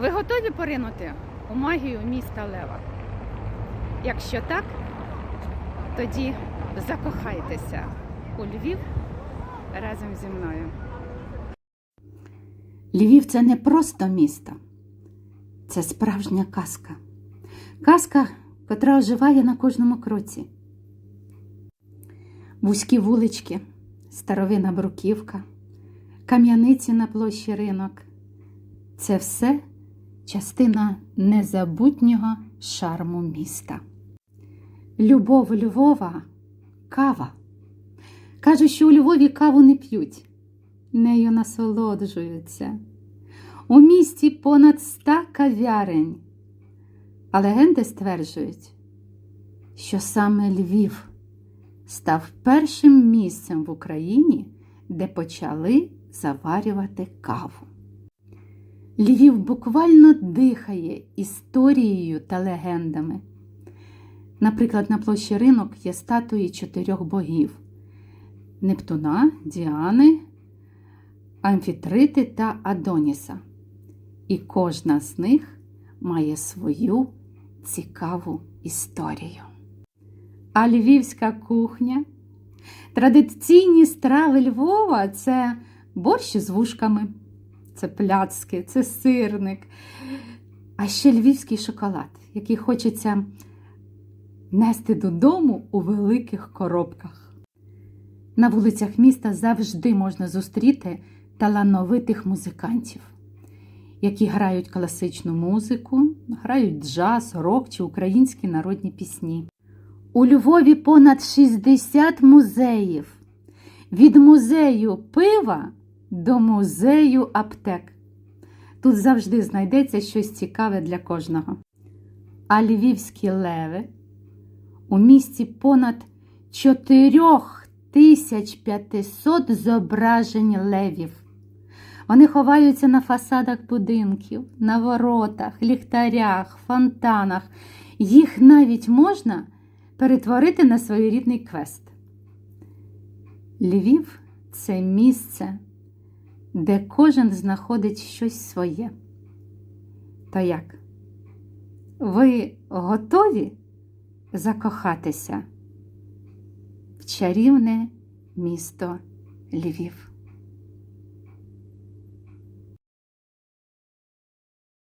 Ви готові поринути у магію міста Лева? Якщо так, тоді закохайтеся у Львів разом зі мною. Львів це не просто місто, це справжня казка. Казка, котра оживає на кожному кроці. Вузькі вулички, старовина бруківка, кам'яниці на площі ринок це все частина незабутнього шарму міста. Любов Львова кава. Кажуть, що у Львові каву не п'ють, нею насолоджуються. У місті понад ста кав'ярень. А легенди стверджують, що саме Львів став першим місцем в Україні, де почали заварювати каву. Львів буквально дихає історією та легендами. Наприклад, на площі ринок є статуї чотирьох богів: Нептуна, Діани, Амфітрити та Адоніса. І кожна з них має свою цікаву історію. А львівська кухня. Традиційні страви Львова це борщ з вушками, це пляцки, це сирник, а ще львівський шоколад, який хочеться нести додому у великих коробках. На вулицях міста завжди можна зустріти талановитих музикантів, які грають класичну музику, грають джаз, рок чи українські народні пісні. У Львові понад 60 музеїв. Від музею пива до музею аптек. Тут завжди знайдеться щось цікаве для кожного. А львівські леви у місті понад 4500 зображень левів. Вони ховаються на фасадах будинків, на воротах, ліхтарях, фонтанах. Їх навіть можна перетворити на своєрідний квест. Львів це місце, де кожен знаходить щось своє. То як? Ви готові закохатися в чарівне місто Львів?